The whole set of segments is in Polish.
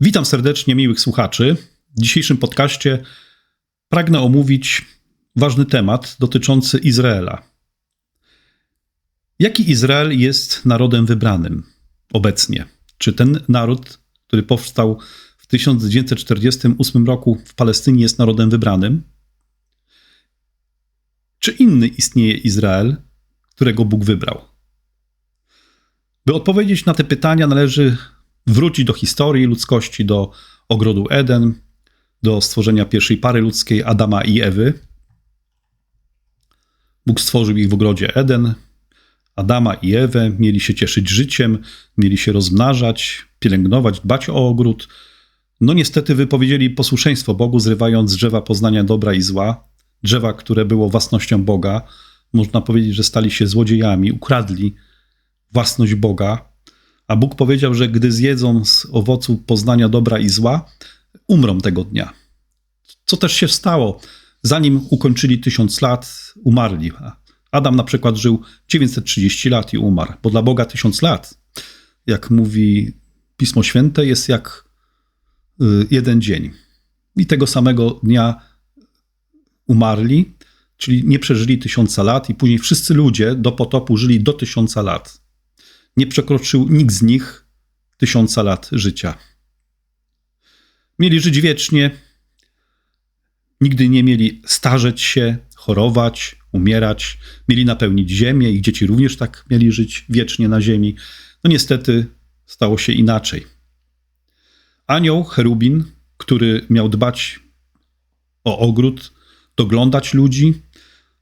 Witam serdecznie miłych słuchaczy. W dzisiejszym podcaście pragnę omówić ważny temat dotyczący Izraela. Jaki Izrael jest narodem wybranym obecnie? Czy ten naród, który powstał w 1948 roku w Palestynie, jest narodem wybranym? Czy inny istnieje Izrael, którego Bóg wybrał? By odpowiedzieć na te pytania, należy wrócić do historii ludzkości, do ogrodu Eden, do stworzenia pierwszej pary ludzkiej Adama i Ewy. Bóg stworzył ich w ogrodzie Eden. Adama i Ewę mieli się cieszyć życiem, mieli się rozmnażać, pielęgnować, dbać o ogród. No niestety wypowiedzieli posłuszeństwo Bogu, zrywając drzewa poznania dobra i zła, drzewa, które było własnością Boga. Można powiedzieć, że stali się złodziejami, ukradli własność Boga, a Bóg powiedział, że gdy zjedzą z owocu poznania dobra i zła, umrą tego dnia. Co też się stało. Zanim ukończyli tysiąc lat, umarli. Adam na przykład żył 930 lat i umarł, bo dla Boga tysiąc lat, jak mówi Pismo Święte, jest jak y, jeden dzień. I tego samego dnia umarli, czyli nie przeżyli tysiąca lat, i później wszyscy ludzie do potopu żyli do tysiąca lat nie przekroczył nikt z nich tysiąca lat życia. Mieli żyć wiecznie, nigdy nie mieli starzeć się, chorować, umierać, mieli napełnić ziemię, ich dzieci również tak mieli żyć wiecznie na ziemi. No niestety stało się inaczej. Anioł, cherubin, który miał dbać o ogród, doglądać ludzi,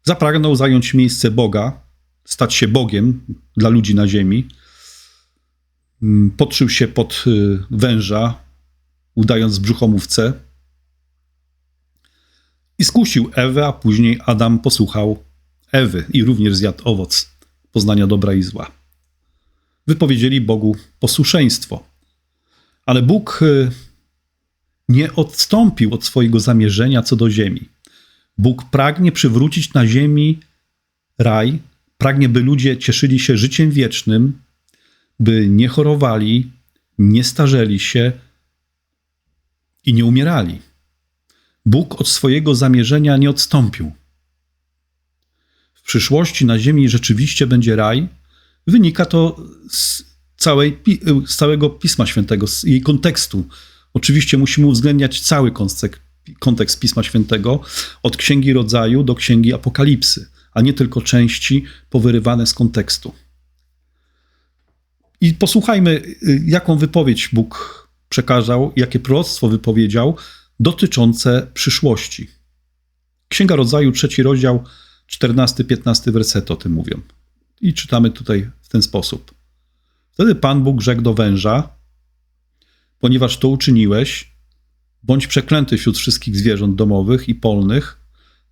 zapragnął zająć miejsce Boga, stać się Bogiem dla ludzi na ziemi, podszył się pod y, węża, udając brzuchomówce i skusił Ewę, a później Adam posłuchał Ewy i również zjadł owoc poznania dobra i zła. Wypowiedzieli Bogu posłuszeństwo. Ale Bóg y, nie odstąpił od swojego zamierzenia co do ziemi. Bóg pragnie przywrócić na ziemi raj, pragnie, by ludzie cieszyli się życiem wiecznym, by nie chorowali, nie starzeli się i nie umierali. Bóg od swojego zamierzenia nie odstąpił. W przyszłości na ziemi rzeczywiście będzie raj. Wynika to z, całej, z całego Pisma Świętego, z jej kontekstu. Oczywiście musimy uwzględniać cały kontekst Pisma Świętego, od Księgi Rodzaju do Księgi Apokalipsy, a nie tylko części powyrywane z kontekstu. I posłuchajmy, y, jaką wypowiedź Bóg przekazał, jakie proroctwo wypowiedział dotyczące przyszłości. Księga Rodzaju, trzeci rozdział, 14-15 werset o tym mówią. I czytamy tutaj w ten sposób. Wtedy Pan Bóg rzekł do węża, ponieważ to uczyniłeś, bądź przeklęty wśród wszystkich zwierząt domowych i polnych,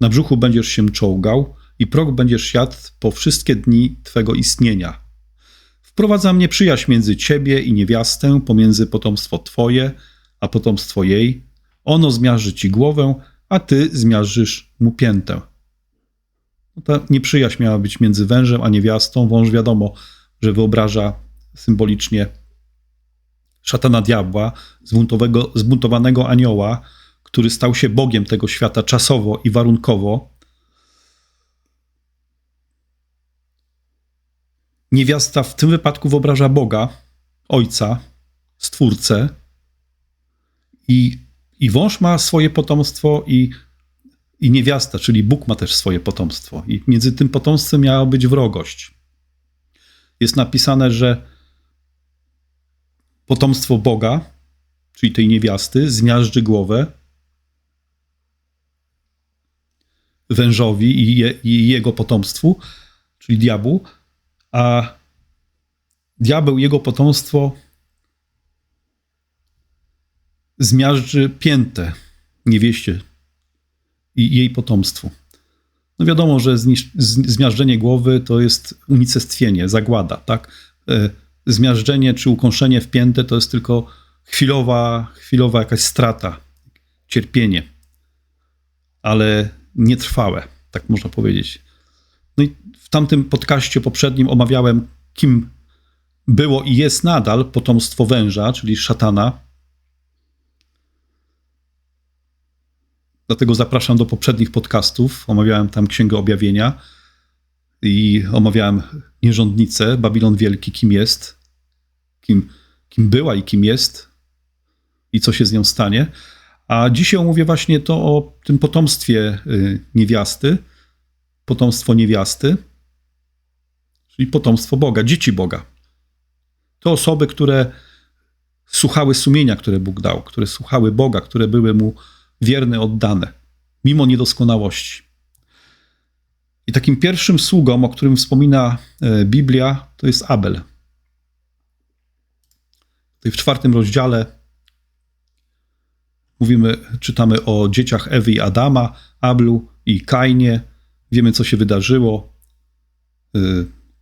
na brzuchu będziesz się czołgał i prog będziesz jadł po wszystkie dni Twego istnienia – Wprowadzam nieprzyjaźń między ciebie i niewiastę, pomiędzy potomstwo twoje, a potomstwo jej. Ono zmiarzy ci głowę, a ty zmiażysz mu piętę. No ta nieprzyjaźń miała być między wężem a niewiastą. Wąż wiadomo, że wyobraża symbolicznie szatana diabła, zbuntowanego anioła, który stał się Bogiem tego świata czasowo i warunkowo, Niewiasta w tym wypadku wyobraża Boga, Ojca, Stwórcę i, i wąż ma swoje potomstwo i, i niewiasta, czyli Bóg ma też swoje potomstwo. I między tym potomstwem miała być wrogość. Jest napisane, że potomstwo Boga, czyli tej niewiasty, zmiażdży głowę wężowi i, je, i jego potomstwu, czyli diabłu, a diabeł, jego potomstwo zmiażdży piętę niewieście i jej potomstwu. No wiadomo, że zmiażdżenie głowy to jest unicestwienie, zagłada, tak? E, zmiażdżenie czy ukąszenie w piętę to jest tylko chwilowa, chwilowa jakaś strata, cierpienie, ale nietrwałe, tak można powiedzieć. No i w tamtym podcaście poprzednim omawiałem, kim było i jest nadal potomstwo węża, czyli szatana. Dlatego zapraszam do poprzednich podcastów. Omawiałem tam Księgę Objawienia i omawiałem nierządnicę, Babilon Wielki, kim jest, kim, kim była i kim jest i co się z nią stanie. A dzisiaj omówię właśnie to o tym potomstwie y, niewiasty – potomstwo niewiasty, czyli potomstwo Boga, dzieci Boga. To osoby, które słuchały sumienia, które Bóg dał, które słuchały Boga, które były mu wierne, oddane, mimo niedoskonałości. I takim pierwszym sługą, o którym wspomina e, Biblia, to jest Abel. Tutaj w czwartym rozdziale mówimy, czytamy o dzieciach Ewy i Adama, Ablu i Kainie. Wiemy, co się wydarzyło. E,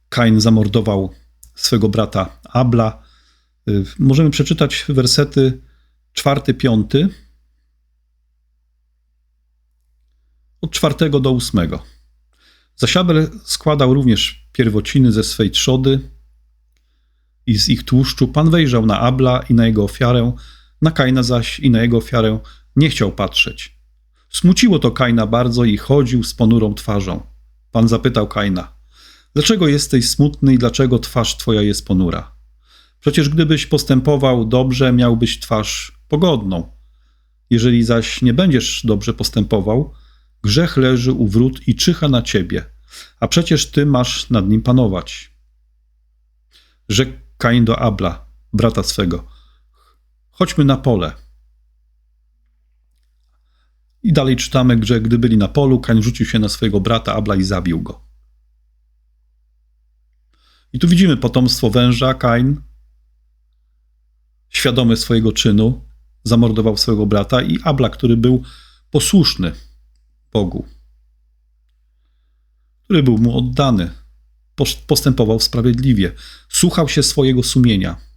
Kain zamordował swego brata Abla. E, możemy przeczytać wersety czwarty, piąty od czwartego do ósmego. Zasiabel składał również pierwociny ze swej trzody i z ich tłuszczu. Pan wejrzał na Abla i na jego ofiarę, na Kaina zaś i na jego ofiarę nie chciał patrzeć. Smuciło to Kaina bardzo i chodził z ponurą twarzą. Pan zapytał Kaina, dlaczego jesteś smutny i dlaczego twarz twoja jest ponura? Przecież gdybyś postępował dobrze, miałbyś twarz pogodną. Jeżeli zaś nie będziesz dobrze postępował, Grzech leży u wrót i czyha na ciebie, a przecież ty masz nad nim panować. Rzekł Kain do Abla, brata swego, chodźmy na pole. I dalej czytamy, że gdy byli na polu, Kain rzucił się na swojego brata Abla i zabił go. I tu widzimy potomstwo węża, Kain, świadomy swojego czynu, zamordował swojego brata i Abla, który był posłuszny Bogu, który był mu oddany, postępował sprawiedliwie, słuchał się swojego sumienia.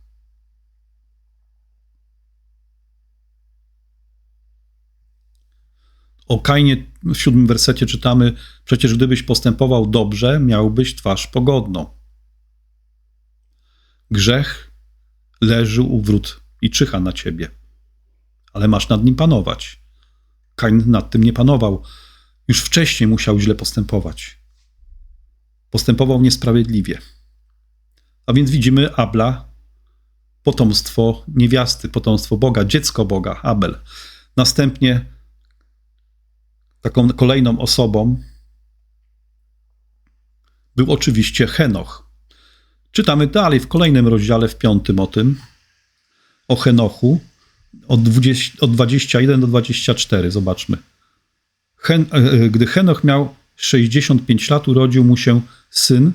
O Kainie w siódmym wersecie czytamy: Przecież gdybyś postępował dobrze, miałbyś twarz pogodną. Grzech leży u wrót i czyha na ciebie, ale masz nad nim panować. Kain nad tym nie panował. Już wcześniej musiał źle postępować. Postępował niesprawiedliwie. A więc widzimy Abla, potomstwo niewiasty, potomstwo Boga, dziecko Boga, Abel. Następnie taką kolejną osobą był oczywiście Henoch. Czytamy dalej w kolejnym rozdziale, w piątym o tym, o Henochu, od, 20, od 21 do 24. Zobaczmy. Hen, e, e, gdy Henoch miał 65 lat, urodził mu się syn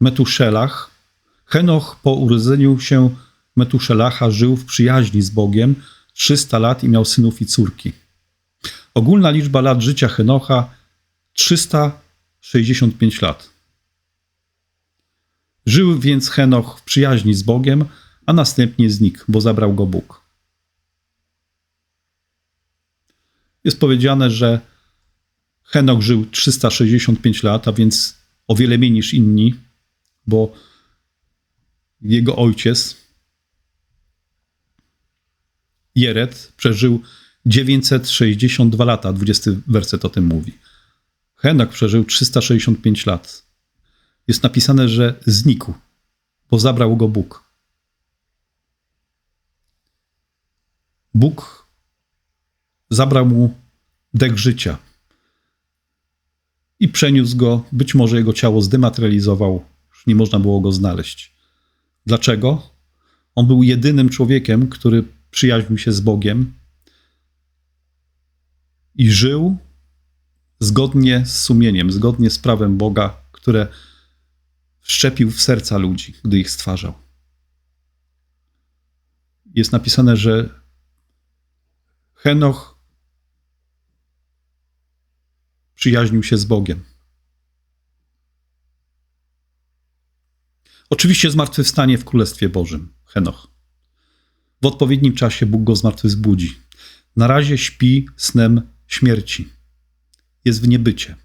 Metuszelach. Henoch po urodzeniu się Metuszelacha żył w przyjaźni z Bogiem 300 lat i miał synów i córki. Ogólna liczba lat życia Henocha 365 lat. Żył więc Henoch w przyjaźni z Bogiem, a następnie znikł, bo zabrał go Bóg. Jest powiedziane, że Henok żył 365 lat, a więc o wiele mniej niż inni, bo jego ojciec, Jered, przeżył 962 lata, 20 werset o tym mówi. Henok przeżył 365 lat. Jest napisane, że znikł, bo zabrał go Bóg. Bóg zabrał mu dek życia i przeniósł go. Być może jego ciało zdematerializował, już nie można było go znaleźć. Dlaczego? On był jedynym człowiekiem, który przyjaźnił się z Bogiem i żył zgodnie z sumieniem, zgodnie z prawem Boga, które wszczepił w serca ludzi, gdy ich stwarzał. Jest napisane, że Henoch przyjaźnił się z Bogiem. Oczywiście zmartwychwstanie w Królestwie Bożym, Henoch. W odpowiednim czasie Bóg go zmartwychwzbudzi. Na razie śpi snem śmierci, jest w niebycie,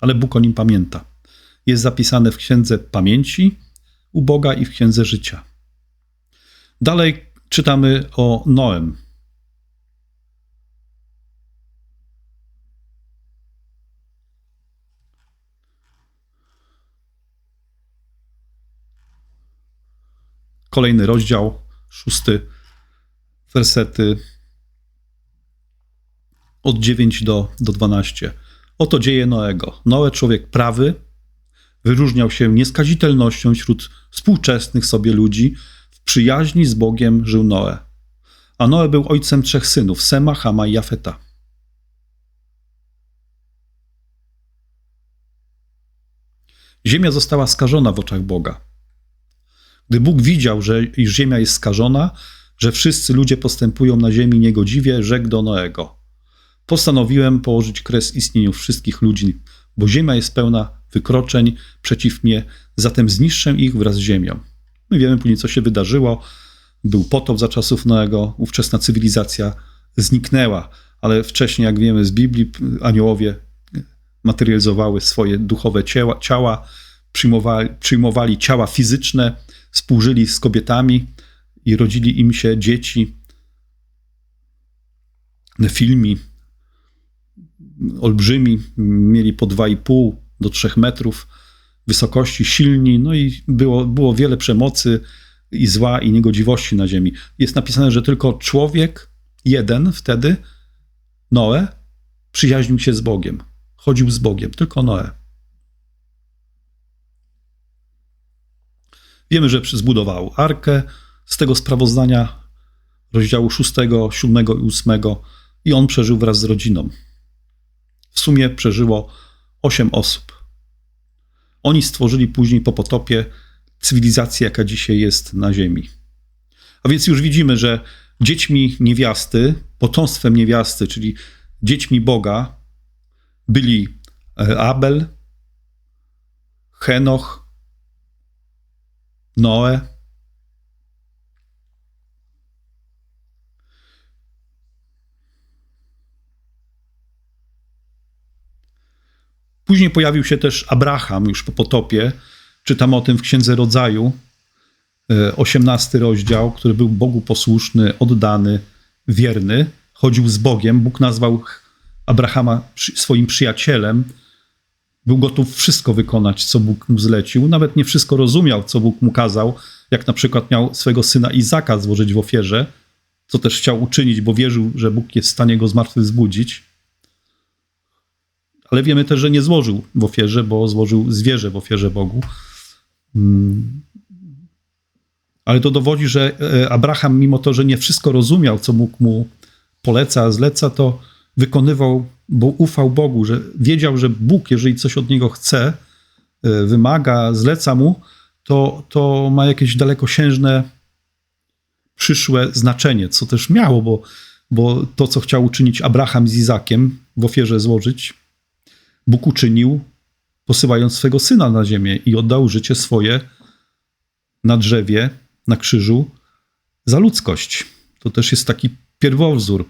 ale Bóg o nim pamięta. Jest zapisane w księdze pamięci u Boga i w księdze życia. Dalej czytamy o Noem. Kolejny rozdział, szósty, wersety od 9 do, do 12. Oto dzieje Noego. Noe, człowiek prawy, wyróżniał się nieskazitelnością wśród współczesnych sobie ludzi. W przyjaźni z Bogiem żył Noe. A Noe był ojcem trzech synów, Sema, Hama i Jafeta. Ziemia została skażona w oczach Boga. Gdy Bóg widział, że iż ziemia jest skażona, że wszyscy ludzie postępują na ziemi niegodziwie, rzekł do Noego: Postanowiłem położyć kres istnieniu wszystkich ludzi, bo ziemia jest pełna wykroczeń przeciw mnie, zatem zniszczę ich wraz z ziemią. My wiemy później, co się wydarzyło. Był potop za czasów Noego, ówczesna cywilizacja zniknęła, ale wcześniej, jak wiemy z Biblii, aniołowie materializowały swoje duchowe ciała, ciała przyjmowali, przyjmowali ciała fizyczne, współżyli z kobietami i rodzili im się dzieci. Filmi olbrzymi, mieli po 2,5 do 3 metrów wysokości, silni, no i było, było wiele przemocy i zła i niegodziwości na ziemi. Jest napisane, że tylko człowiek jeden wtedy, Noe, przyjaźnił się z Bogiem chodził z Bogiem, tylko Noe. Wiemy, że zbudował arkę z tego sprawozdania rozdziału 6, 7 i 8 i on przeżył wraz z rodziną. W sumie przeżyło 8 osób. Oni stworzyli później po potopie cywilizację, jaka dzisiaj jest na Ziemi. A więc już widzimy, że dziećmi niewiasty, potomstwem niewiasty, czyli dziećmi Boga, byli e, Abel, Henoch, Noe. Później pojawił się też Abraham już po potopie. Czytam o tym w Księdze Rodzaju, 18 e, rozdział, który był Bogu posłuszny, oddany, wierny, chodził z Bogiem. Bóg nazwał Abrahama swoim przyjacielem, był gotów wszystko wykonać, co Bóg mu zlecił. Nawet nie wszystko rozumiał, co Bóg mu kazał, jak na przykład miał swego syna Izaka złożyć w ofierze, co też chciał uczynić, bo wierzył, że Bóg jest w stanie go zmartwychwzbudzić. Ale wiemy też, że nie złożył w ofierze, bo złożył zwierzę w ofierze Bogu. Hmm. Ale to dowodzi, że e, Abraham, mimo to, że nie wszystko rozumiał, co Bóg mu poleca, zleca, to wykonywał, bo ufał Bogu, że wiedział, że Bóg, jeżeli coś od niego chce, e, wymaga, zleca mu, to, to ma jakieś dalekosiężne przyszłe znaczenie, co też miało, bo, bo to, co chciał uczynić Abraham z Izakiem, w ofierze złożyć, Bóg uczynił, posyłając swego syna na ziemię i oddał życie swoje na drzewie, na krzyżu za ludzkość. To też jest taki pierwowzór,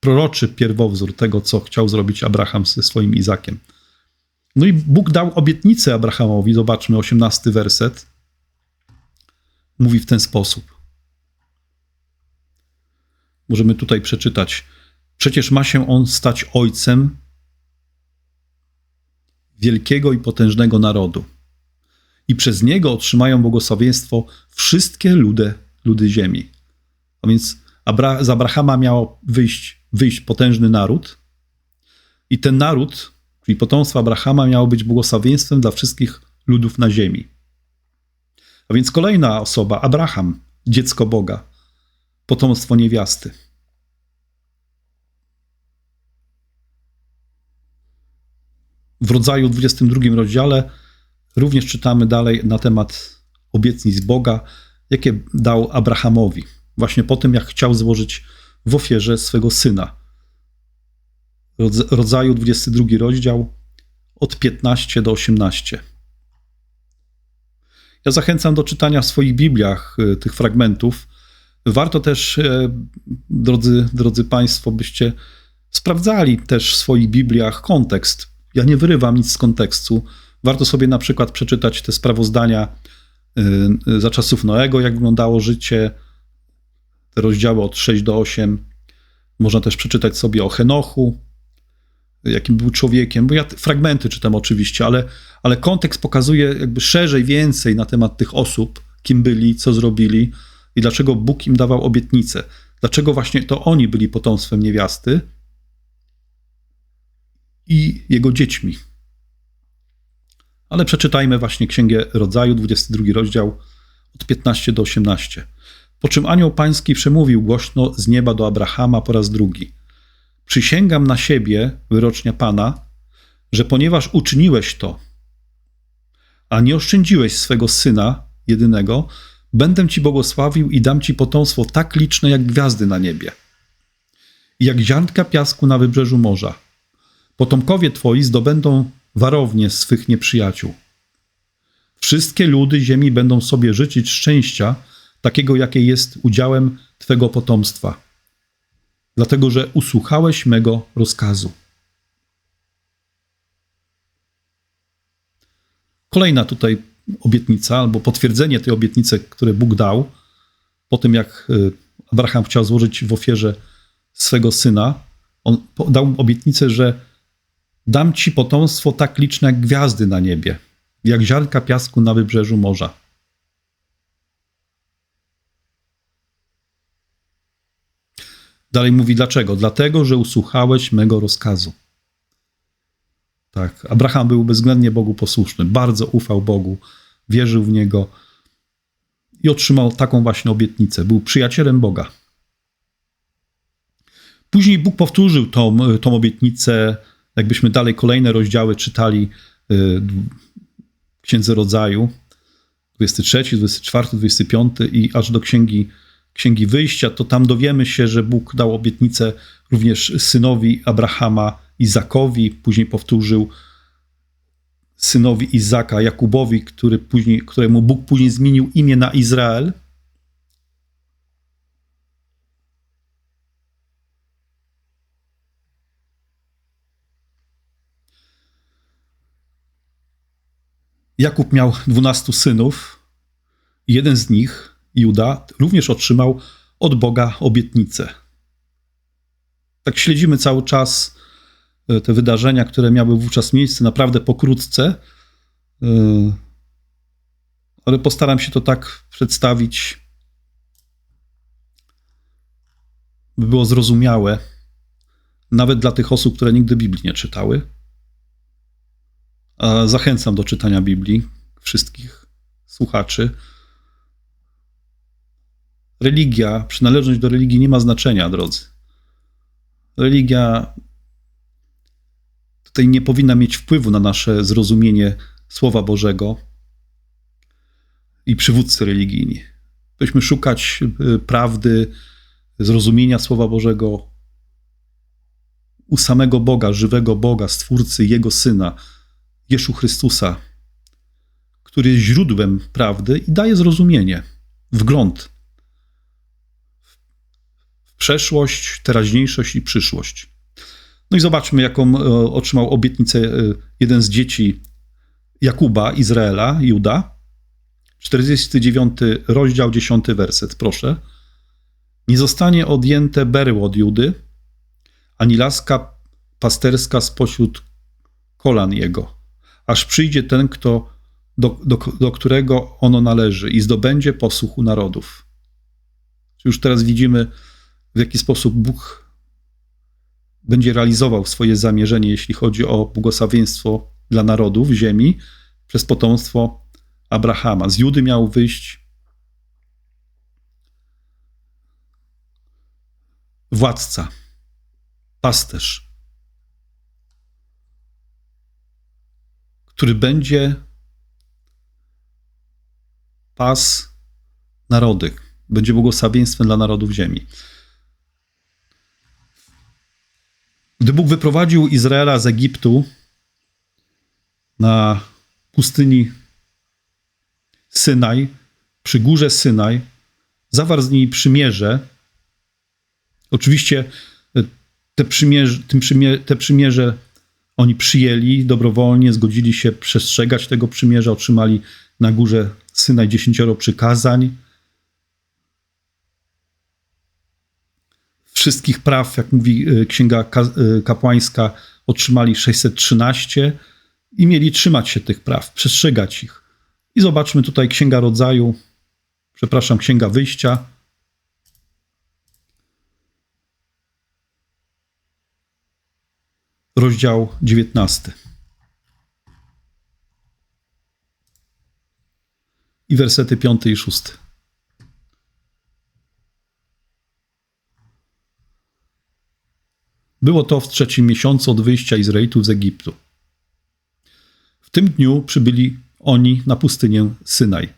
proroczy pierwowzór tego, co chciał zrobić Abraham ze swoim Izakiem. No i Bóg dał obietnicę Abrahamowi, zobaczmy, osiemnasty werset. Mówi w ten sposób. Możemy tutaj przeczytać. Przecież ma się on stać ojcem wielkiego i potężnego narodu. I przez niego otrzymają błogosławieństwo wszystkie ludy, ludy ziemi. A więc Abra z Abrahama miało wyjść wyjść potężny naród. I ten naród, czyli potomstwo Abrahama, miało być błogosławieństwem dla wszystkich ludów na ziemi. A więc kolejna osoba, Abraham, dziecko Boga, potomstwo niewiasty. W rodzaju 22 rozdziale również czytamy dalej na temat obietnic Boga, jakie dał Abrahamowi. Właśnie po tym, jak chciał złożyć w ofierze swego syna. Rodzaju 22 rozdział od 15 do 18. Ja zachęcam do czytania w swoich Bibliach y, tych fragmentów. Warto też, e, drodzy, drodzy Państwo, byście sprawdzali też w swoich Bibliach kontekst. Ja nie wyrywam nic z kontekstu. Warto sobie na przykład przeczytać te sprawozdania y, za czasów Noego, jak wyglądało życie te rozdziały od 6 do 8. Można też przeczytać sobie o Henochu, jakim był człowiekiem, bo ja fragmenty czytam oczywiście, ale, ale kontekst pokazuje jakby szerzej, więcej na temat tych osób, kim byli, co zrobili i dlaczego Bóg im dawał obietnice. Dlaczego właśnie to oni byli potomstwem niewiasty i jego dziećmi. Ale przeczytajmy właśnie Księgę Rodzaju, 22 rozdział, od 15 do 18. Po czym anioł pański przemówił głośno z nieba do Abrahama po raz drugi. Przysięgam na siebie, wyrocznia Pana, że ponieważ uczyniłeś to, a nie oszczędziłeś swego syna jedynego, będę ci błogosławił i dam ci potomstwo tak liczne jak gwiazdy na niebie, jak ziarnka piasku na wybrzeżu morza. Potomkowie twoi zdobędą warownie swych nieprzyjaciół. Wszystkie ludy ziemi będą sobie życzyć szczęścia, takiego jakie jest udziałem twego potomstwa, dlatego że usłuchałeś mego rozkazu. Kolejna tutaj obietnica, albo potwierdzenie tej obietnicy, które Bóg dał, po tym jak y, Abraham chciał złożyć w ofierze swego syna, on dał obietnicę, że dam ci potomstwo tak liczne jak gwiazdy na niebie, jak ziarnka piasku na wybrzeżu morza. Dalej mówi dlaczego? Dlatego, że usłuchałeś mego rozkazu. Tak, Abraham był bezwzględnie Bogu posłuszny, bardzo ufał Bogu, wierzył w Niego i otrzymał taką właśnie obietnicę. Był przyjacielem Boga. Później Bóg powtórzył tą, tą obietnicę, jakbyśmy dalej kolejne rozdziały czytali y, Księdze Rodzaju, 23, 24, 25 i aż do Księgi, Księgi Wyjścia, to tam dowiemy się, że Bóg dał obietnicę również synowi Abrahama, Izakowi, później powtórzył synowi Izaka, Jakubowi, który później, któremu Bóg później zmienił imię na Izrael. Jakub miał dwunastu synów. Jeden z nich, Juda, również otrzymał od Boga obietnicę. Tak śledzimy cały czas E, te wydarzenia, które miały wówczas miejsce, naprawdę pokrótce. E, ale postaram się to tak przedstawić, by było zrozumiałe, nawet dla tych osób, które nigdy Biblii nie czytały. Zachęcam do czytania Biblii wszystkich słuchaczy. Religia, przynależność do religii nie ma znaczenia, drodzy. Religia tutaj nie powinna mieć wpływu na nasze zrozumienie Słowa Bożego i przywódcy religijni. Powinniśmy szukać y, prawdy, zrozumienia Słowa Bożego u samego Boga, żywego Boga, Stwórcy, Jego Syna, Jeszu Chrystusa, który jest źródłem prawdy i daje zrozumienie, wgląd w przeszłość, teraźniejszość i przyszłość. No i zobaczmy, jaką e, otrzymał obietnicę e, jeden z dzieci Jakuba, Izraela, Juda. 49 rozdział, 10 werset, proszę. Nie zostanie odjęte berło od Judy, ani laska pasterska spośród kolan jego, aż przyjdzie ten, kto, do, do, do którego ono należy i zdobędzie posłuchu narodów. Już teraz widzimy, w jaki sposób Bóg będzie realizował swoje zamierzenie, jeśli chodzi o błogosławieństwo dla narodów ziemi przez potomstwo Abrahama. Z Judy miał wyjść władca, pasterz, który będzie pas narody, będzie błogosławieństwem dla narodów ziemi. Gdy Bóg wyprowadził Izraela z Egiptu na pustyni Synaj, przy górze Synaj, zawarł z nimi przymierze. Oczywiście e, te przymierze, te przymierze oni przyjęli dobrowolnie, zgodzili się przestrzegać tego przymierza, otrzymali na górze Synaj dziesięcioro przykazań. wszystkich praw, jak mówi y, księga y, kapłańska, otrzymali 613 i mieli trzymać się tych praw, przestrzegać ich. I zobaczmy tutaj Księga Rodzaju, Przepraszam, Księga Wyjścia. Rozdział 19. I wersety 5 i 6. Było to w trzecim miesiącu od wyjścia Izraelitów z Egiptu. W tym dniu przybyli oni na pustynię Synaj.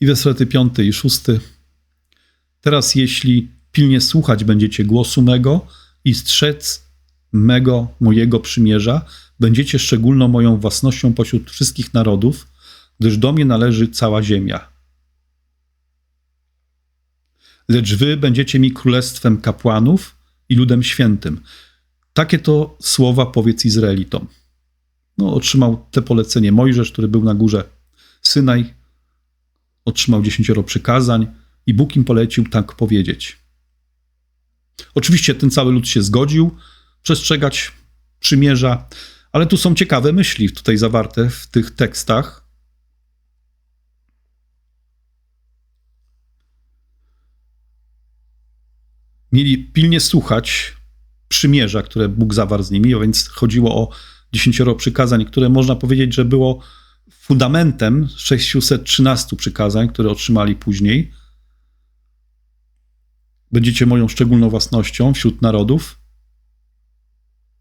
I wersety 5 i 6. Teraz jeśli pilnie słuchać będziecie głosu mego i strzec mego, mojego przymierza, będziecie szczególną moją własnością pośród wszystkich narodów, gdyż do mnie należy cała ziemia. Lecz wy będziecie mi królestwem kapłanów i ludem świętym. Takie to słowa powiedz Izraelitom. No, otrzymał te polecenie Mojżesz, który był na górze Synaj, otrzymał dziesięcioro przykazań i Bóg im polecił tak powiedzieć. Oczywiście ten cały lud się zgodził przestrzegać przymierza, ale tu są ciekawe myśli tutaj zawarte w tych tekstach. Mieli pilnie słuchać przymierza, które Bóg zawarł z nimi, a więc chodziło o dziesięcioro przykazań, które można powiedzieć, że było fundamentem 613 przykazań, które otrzymali później. Będziecie moją szczególną własnością wśród narodów,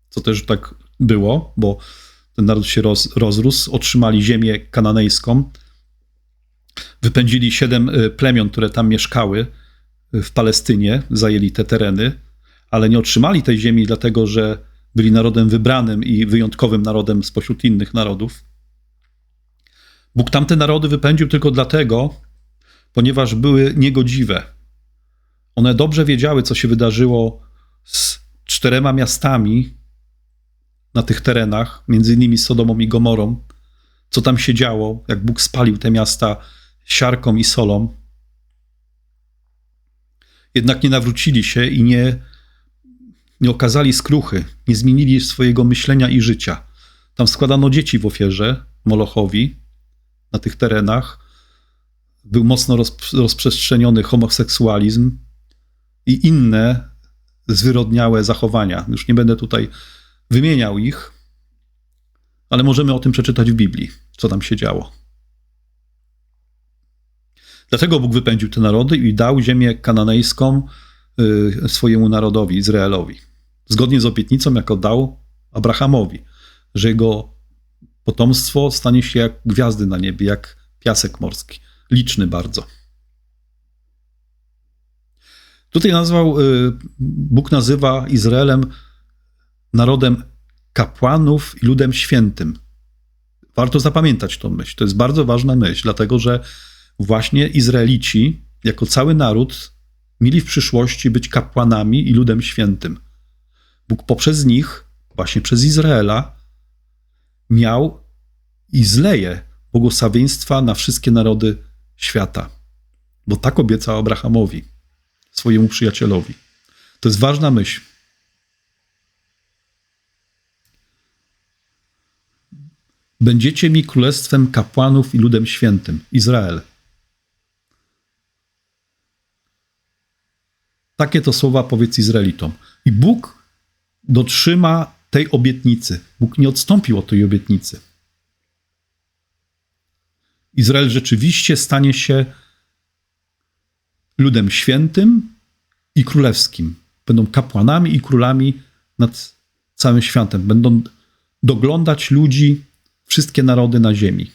co też tak było, bo ten naród się roz, rozrósł, otrzymali ziemię kananejską, wypędzili siedem y, plemion, które tam mieszkały y, w Palestynie, zajęli te tereny, ale nie otrzymali tej ziemi dlatego, że byli narodem wybranym i wyjątkowym narodem spośród innych narodów. Bóg tamte narody wypędził tylko dlatego, ponieważ były niegodziwe. One dobrze wiedziały, co się wydarzyło z czterema miastami na tych terenach, między innymi Sodomą i Gomorą, co tam się działo, jak Bóg spalił te miasta siarką i solą. Jednak nie nawrócili się i nie, nie okazali skruchy, nie zmienili swojego myślenia i życia. Tam składano dzieci w ofierze Molochowi na tych terenach. Był mocno rozprzestrzeniony homoseksualizm i inne zwyrodniałe zachowania. Już nie będę tutaj wymieniał ich, ale możemy o tym przeczytać w Biblii, co tam się działo. Dlatego Bóg wypędził te narody i dał ziemię kananejską y, swojemu narodowi, Izraelowi. Zgodnie z obietnicą, jaką dał Abrahamowi, że jego potomstwo stanie się jak gwiazdy na niebie, jak piasek morski. Liczny bardzo. Tutaj nazwał, y, Bóg nazywa Izraelem narodem kapłanów i ludem świętym. Warto zapamiętać tą myśl. To jest bardzo ważna myśl, dlatego że właśnie Izraelici, jako cały naród, mieli w przyszłości być kapłanami i ludem świętym. Bóg poprzez nich, właśnie przez Izraela, miał i zleje błogosławieństwa na wszystkie narody świata. Bo tak obiecał Abrahamowi, swojemu przyjacielowi. To jest ważna myśl. Będziecie mi królestwem kapłanów i ludem świętym, Izrael. Takie to słowa powiedz Izraelitom. I Bóg dotrzyma tej obietnicy. Bóg nie odstąpił od tej obietnicy. Izrael rzeczywiście stanie się ludem świętym i królewskim. Będą kapłanami i królami nad całym światem. Będą doglądać ludzi wszystkie narody na ziemi.